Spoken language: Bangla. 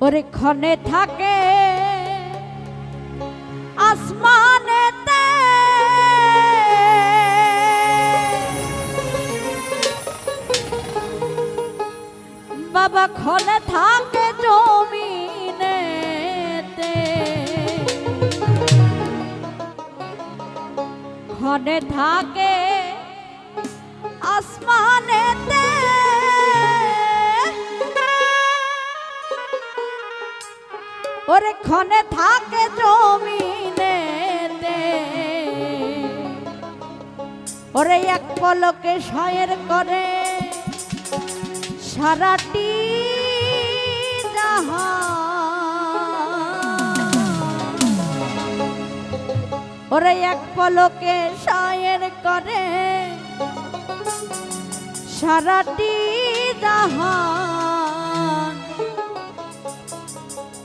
ওরে ক্ষণে থাকে আসমানেতে। বাবা ক্ষণে থাকে জমিনেতে। ক্ষণে থাকে আসমানেতে। ওরে ক্ষণে থাকে জমিনেতে। ওরে এক পলকে শয়ের করে সারাটি ওরে এক পলকে শায়ের করে সারাটি জাহান